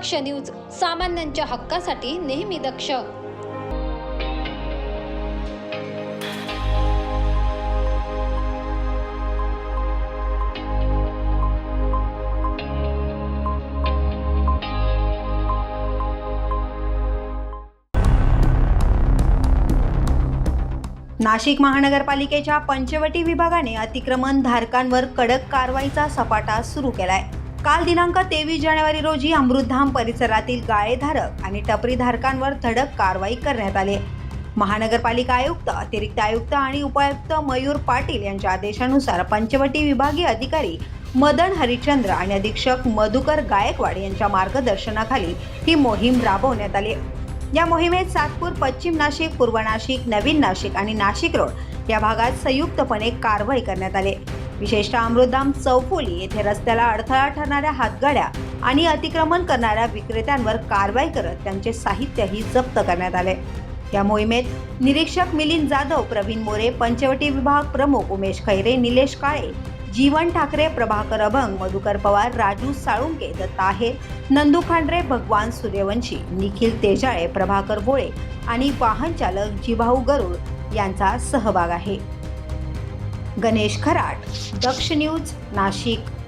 दक्ष news सामान्यांच्या हक्कासाठी नेहमी दक्ष. नाशिक महानगरपालिकेच्या पंचवटी विभागाने अतिक्रमण धारकांवर कडक कारवाईचा सपाटा सुरू केलाय. काल दिनांक तेवीस जानेवारी रोजी अमृतधाम परिसरातील गाळेधारक आणि टपरीधारकांवर धडक कारवाई करण्यात आली. महानगरपालिका आयुक्त अतिरिक्त आयुक्त आणि उपायुक्त मयूर पाटील यांच्या आदेशानुसार पंचवटी विभागीय अधिकारी मदन हरिचंद्र आणि अधीक्षक मधुकर गायकवाड यांच्या मार्गदर्शनाखाली ही मोहीम राबवण्यात आली. या मोहिमेत सातपूर पश्चिम नाशिक पूर्व नाशिक नवीन नाशिक आणि नाशिक रोड या भागात संयुक्तपणे कारवाई करण्यात आली. विशेषतः अमृतधाम चौफुली येथे रस्त्याला अडथळा ठरणाऱ्या हातगाड्या आणि अतिक्रमण करणाऱ्या विक्रेत्यांवर कारवाई करत त्यांचे साहित्यही जप्त करण्यात आले. या मोहिमेत निरीक्षक मिलिंद जाधव प्रवीण मोरे पंचवटी विभाग प्रमुख उमेश खैरे निलेश काळे जीवन ठाकरे प्रभाकर अभंग मधुकर पवार राजू साळुंके दत्ताहे नंदू खांडरे भगवान सूर्यवंशी निखिल तेजाळे प्रभाकर भोळे आणि वाहन चालक जिभाऊ गरुड यांचा सहभाग आहे. गणेश खराट दक्ष न्यूज नाशिक.